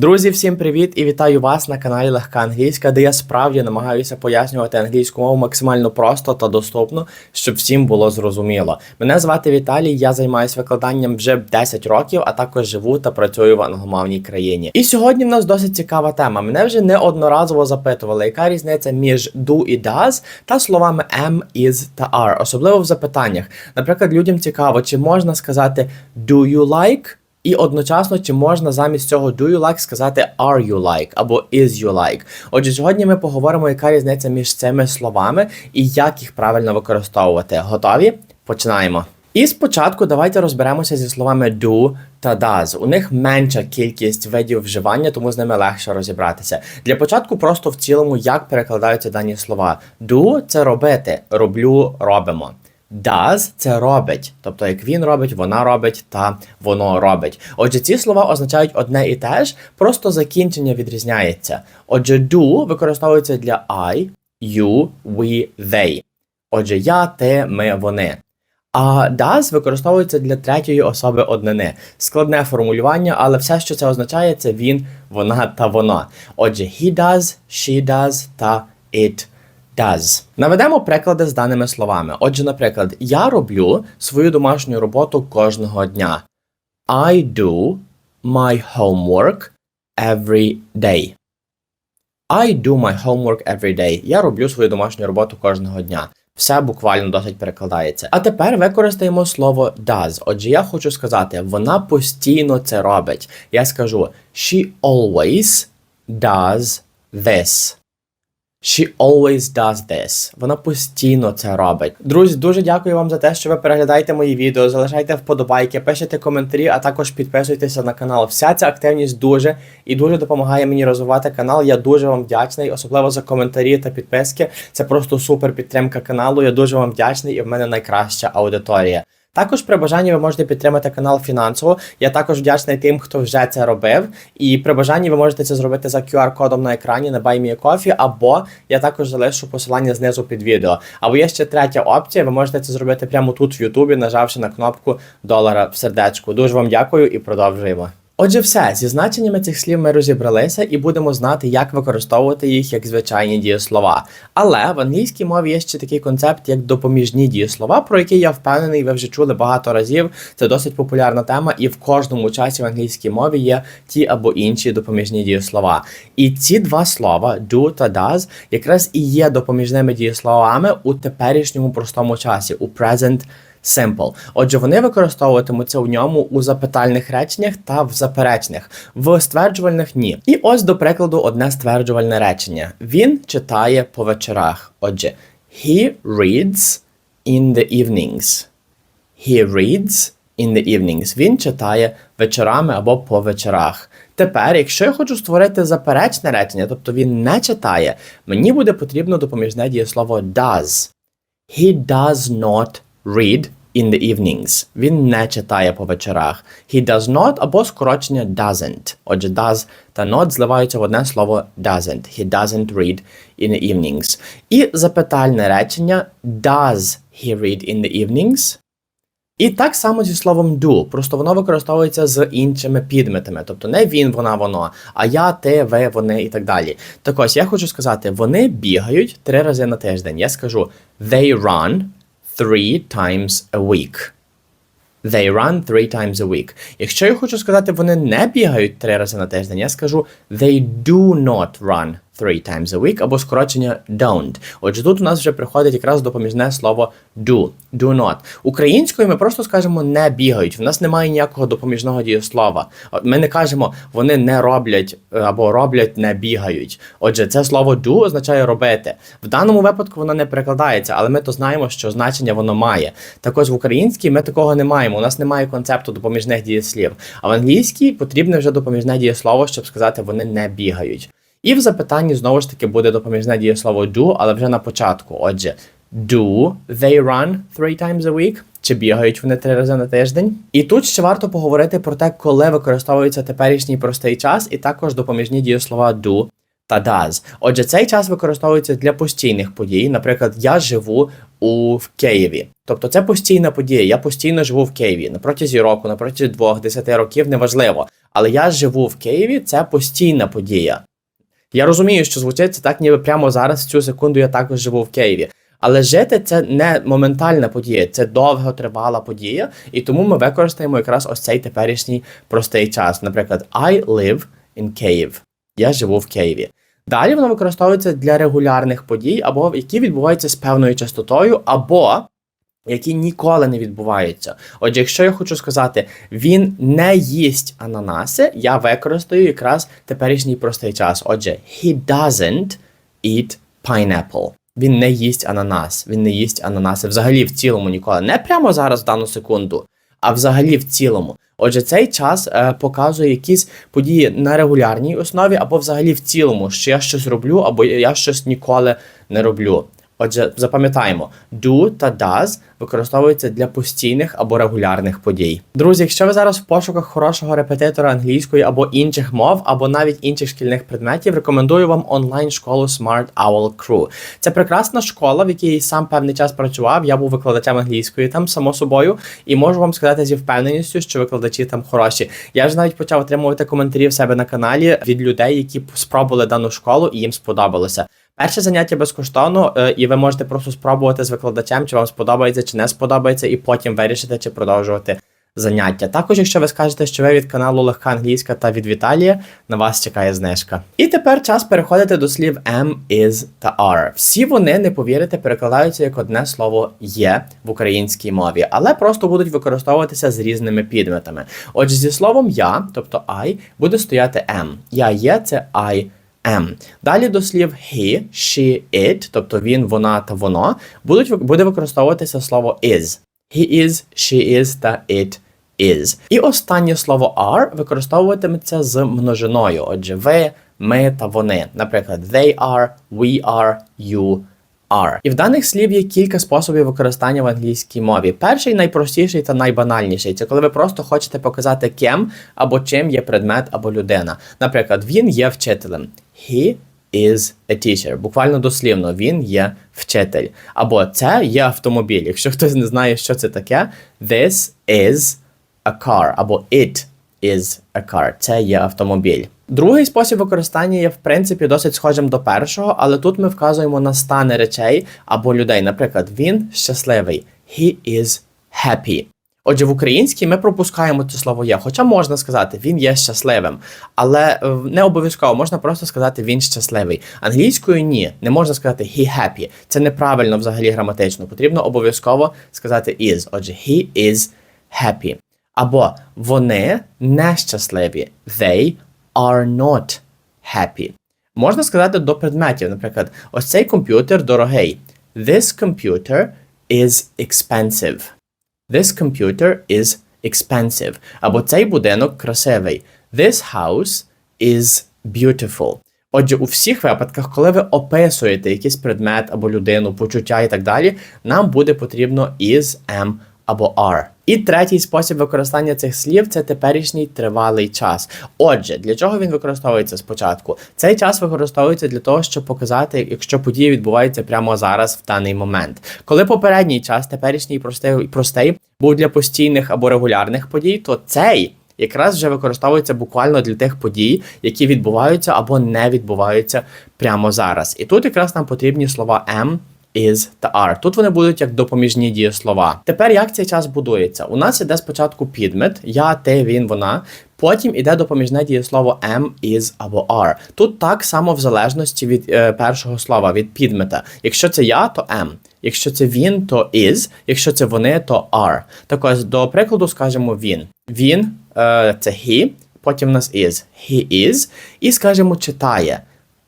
Друзі, всім привіт і вітаю вас на каналі Легка Англійська, де я справді намагаюся пояснювати англійську мову максимально просто та доступно, щоб всім було зрозуміло. Мене звати Віталій, я займаюся викладанням вже 10 років, а також живу та працюю в англомовній країні. І сьогодні в нас досить цікава тема. Мене вже неодноразово запитували, яка різниця між do і does та словами am, is та are, особливо в запитаннях. Наприклад, людям цікаво, чи можна сказати do you like? І одночасно, чи можна замість цього do you like сказати are you like або is you like. Отже, сьогодні ми поговоримо, яка різниця між цими словами і як їх правильно використовувати. Готові? Починаємо. І спочатку давайте розберемося зі словами do та does. У них менша кількість видів вживання, тому з ними легше розібратися. Для початку просто в цілому, як перекладаються дані слова. Do – це робити, роблю, робимо. Does – це робить, тобто як він робить, вона робить та воно робить. Отже, ці слова означають одне і те ж, просто закінчення відрізняється. Отже, do використовується для I, you, we, they. Отже, я, ти, ми, вони. А does використовується для третьої особи однини. Складне формулювання, але все, що це означає, це він, вона та вона. Отже, he does, she does та it does. Наведемо приклади з даними словами. Отже, наприклад, я роблю свою домашню роботу кожного дня. I do my homework every day. I do my homework every day. Я роблю свою домашню роботу кожного дня. Все буквально досить перекладається. А тепер використаємо слово does. Отже, я хочу сказати, вона постійно це робить. Я скажу she always does this. She always does this. Вона постійно це робить. Друзі, дуже дякую вам за те, що ви переглядаєте мої відео, залишайте вподобайки, пишете коментарі, а також підписуйтеся на канал. Вся ця активність дуже і дуже допомагає мені розвивати канал. Я дуже вам вдячний, особливо за коментарі та підписки. Це просто супер підтримка каналу. Я дуже вам вдячний і в мене найкраща аудиторія. Також при бажанні ви можете підтримати канал фінансово. Я також вдячний тим, хто вже це робив. І при бажанні ви можете це зробити за QR-кодом на екрані на BuyMeACoffee, або я також залишу посилання знизу під відео. Або є ще третя опція, ви можете це зробити прямо тут в Ютубі, нажавши на кнопку долара в сердечку. Дуже вам дякую і продовжуємо. Отже, все, зі значеннями цих слів ми розібралися і будемо знати, як використовувати їх як звичайні дієслова. Але в англійській мові є ще такий концепт, як допоміжні дієслова, про які я впевнений, ви вже чули багато разів. Це досить популярна тема, і в кожному часі в англійській мові є ті або інші допоміжні дієслова. І ці два слова do та does якраз і є допоміжними дієсловами у теперішньому простому часі, у present Simple. Отже, вони використовуватимуться у ньому у запитальних реченнях та в заперечних, в стверджувальних ні. І ось, до прикладу, одне стверджувальне речення. Він читає по вечорах. Отже, he reads in the evenings. He reads in the evenings. Він читає вечорами або по вечорах. Тепер, якщо я хочу створити заперечне речення, тобто він не читає, мені буде потрібно допоміжне дієслово does. He does not read in the evenings. Він не читає по вечорах. He does not або скорочення doesn't. Отже, does та not зливаються в одне слово doesn't. He doesn't read in the evenings. І запитальне речення does he read in the evenings? І так само зі словом do, просто воно використовується з іншими підметами, тобто не він, вона, воно, а я, ти, ви, вони і так далі. Так ось я хочу сказати, вони бігають три рази на тиждень. Я скажу they run three times a week. They run three times a week. Якщо я хочу сказати, вони не бігають три рази на тиждень, я скажу they do not run three times a week або скорочення don't. Отже, тут у нас вже приходить якраз допоміжне слово do, do not. Українською ми просто скажемо не бігають. В нас немає ніякого допоміжного дієслова. Ми не кажемо вони не роблять або роблять не бігають. Отже, це слово do означає робити. В даному випадку воно не перекладається, але ми то знаємо, що значення воно має. Також в українській ми такого не маємо. У нас немає концепту допоміжних дієслів. А в англійській потрібне вже допоміжне дієслово, щоб сказати, вони не бігають. І в запитанні знову ж таки буде допоміжне дієслово do, але вже на початку. Отже, do they run three times a week? Чи бігають вони три рази на тиждень? І тут ще варто поговорити про те, коли використовується теперішній простий час, і також допоміжні дієслова do та does. Отже, цей час використовується для постійних подій. Наприклад, я живу у в Києві. Тобто це постійна подія. Я постійно живу в Києві на протязі року, на протязі двох, десяти років, неважливо. Але я живу в Києві, це постійна подія. Я розумію, що звучить це так, ніби прямо зараз, в цю секунду, я також живу в Києві. Але жити це не моментальна подія, це довготривала подія, і тому ми використаємо якраз ось цей теперішній простий час. Наприклад, I live in Kyiv. Я живу в Києві. Далі воно використовується для регулярних подій, або які відбуваються з певною частотою, або які ніколи не відбуваються. Отже, якщо я хочу сказати, він не їсть ананаси, я використаю якраз теперішній простий час. Отже, he doesn't eat pineapple. Він не їсть ананас, він не їсть ананаси взагалі в цілому ніколи. Не прямо зараз в дану секунду, а взагалі в цілому. Отже, цей час е, показує якісь події на регулярній основі, або взагалі в цілому, що я щось роблю, або я щось ніколи не роблю. Отже, запам'ятаємо, do та does використовуються для постійних або регулярних подій. Друзі, якщо ви зараз в пошуках хорошого репетитора англійської або інших мов, або навіть інших шкільних предметів, рекомендую вам онлайн-школу Smart Owl Crew. Це прекрасна школа, в якій сам певний час працював. Я був викладачем англійської там, само собою, і можу вам сказати зі впевненістю, що викладачі там хороші. Я ж навіть почав отримувати коментарі в себе на каналі від людей, які спробували дану школу і їм сподобалося. Перше заняття безкоштовно, е, і ви можете просто спробувати з викладачем, чи вам сподобається, чи не сподобається, і потім вирішити, чи продовжувати заняття. Також, якщо ви скажете, що ви від каналу Легка Англійська та від Віталія, на вас чекає знижка. І тепер час переходити до слів am, is та are. Всі вони, не повірите, перекладаються як одне слово є в українській мові, але просто будуть використовуватися з різними підметами. Отже, зі словом я, тобто I, буде стояти am. Я є це I am. Далі до слів he, she, it, тобто він, вона та воно, будуть, буде використовуватися слово is. He is, she is та it is. І останнє слово are використовуватиметься з множиною. Отже, ви, ми та вони. Наприклад, they are, we are, you are. І в даних слів є кілька способів використання в англійській мові. Перший найпростіший та найбанальніший це коли ви просто хочете показати ким або чим є предмет або людина. Наприклад, він є вчителем. He is a teacher. Буквально дослівно, він є вчитель. Або це є автомобіль. Якщо хтось не знає, що це таке, this is a car, або it is a car. Це є автомобіль. Другий спосіб використання є в принципі досить схожим до першого, але тут ми вказуємо на стани речей або людей. Наприклад, він щасливий. He is happy. Отже, в українській ми пропускаємо це слово є, хоча можна сказати, він є щасливим, але е, не обов'язково можна просто сказати він щасливий. Англійською ні, не можна сказати he happy. Це неправильно взагалі граматично. Потрібно обов'язково сказати is. Отже, he is happy. Або вони нещасливі. They are not happy. Можна сказати до предметів, наприклад, ось цей комп'ютер дорогий. This computer is expensive. This computer is expensive. Або цей будинок красивий. This house is beautiful. Отже, у всіх випадках, коли ви описуєте якийсь предмет або людину, почуття і так далі, нам буде потрібно is, am або are. І третій спосіб використання цих слів це теперішній тривалий час. Отже, для чого він використовується спочатку? Цей час використовується для того, щоб показати, якщо події відбуваються прямо зараз в даний момент. Коли попередній час, теперішній простий, простий був для постійних або регулярних подій, то цей. Якраз вже використовується буквально для тих подій, які відбуваються або не відбуваються прямо зараз. І тут якраз нам потрібні слова am, is та are. Тут вони будуть як допоміжні дієслова. Тепер як цей час будується? У нас іде спочатку підмет, я, ти, він, вона. Потім іде допоміжне дієслово am, is або are. Тут так само в залежності від е, першого слова, від підмета. Якщо це я, то am. Якщо це він, то is. Якщо це вони, то are. Так ось, до прикладу, скажемо він. Він е, це he, потім у нас is. He is. І скажемо читає.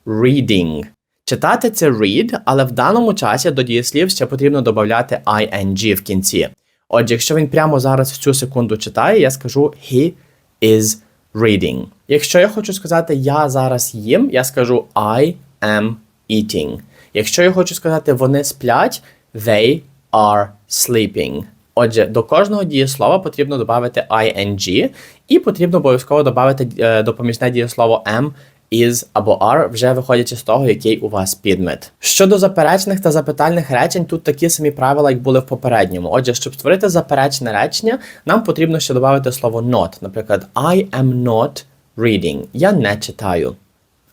Reading. Читати це read, але в даному часі до дієслів ще потрібно додати ing в кінці. Отже, якщо він прямо зараз в цю секунду читає, я скажу he is reading. Якщо я хочу сказати я зараз їм, я скажу I am eating. Якщо я хочу сказати вони сплять, they are sleeping. Отже, до кожного дієслова потрібно додати ing, і потрібно обов'язково додати е, допоміжне дієслово am is або are, вже виходячи з того, який у вас підмет. Щодо заперечних та запитальних речень, тут такі самі правила, як були в попередньому. Отже, щоб створити заперечне речення, нам потрібно ще додати слово not. Наприклад, I am not reading. Я не читаю.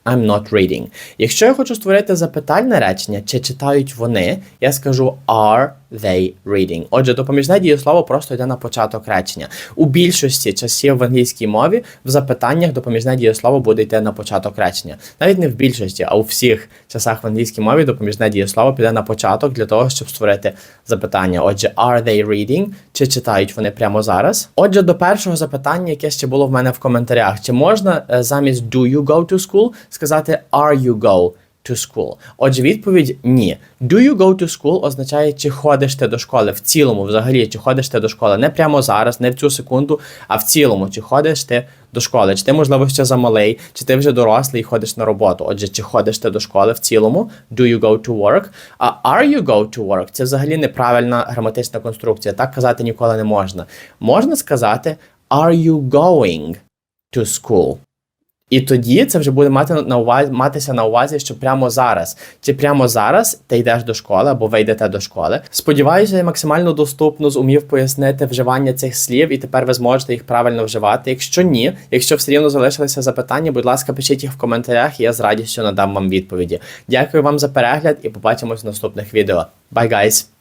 I'm not reading. Якщо я хочу створити запитальне речення, чи читають вони, я скажу are they reading. Отже, допоміжне дієслово просто йде на початок речення. У більшості часів в англійській мові в запитаннях допоміжне дієслово буде йти на початок речення. Навіть не в більшості, а у всіх часах в англійській мові допоміжне дієслово піде на початок для того, щоб створити запитання. Отже, are they reading? Чи читають вони прямо зараз? Отже, до першого запитання, яке ще було в мене в коментарях, чи можна е, замість do you go to school сказати are you go to school? Отже, відповідь ні. Do you go to school означає, чи ходиш ти до школи в цілому, взагалі, чи ходиш ти до школи не прямо зараз, не в цю секунду, а в цілому, чи ходиш ти до школи, чи ти, можливо, ще замалий, чи ти вже дорослий і ходиш на роботу. Отже, чи ходиш ти до школи в цілому? Do you go to work? А are you go to work? Це взагалі неправильна граматична конструкція. Так казати ніколи не можна. Можна сказати Are you going to school? І тоді це вже буде мати на увазі матися на увазі, що прямо зараз, чи прямо зараз ти йдеш до школи або ви йдете до школи. Сподіваюся, я максимально доступно зумів пояснити вживання цих слів, і тепер ви зможете їх правильно вживати. Якщо ні, якщо все рівно залишилися запитання, будь ласка, пишіть їх в коментарях, і я з радістю надам вам відповіді. Дякую вам за перегляд і побачимось в наступних відео. Bye, guys!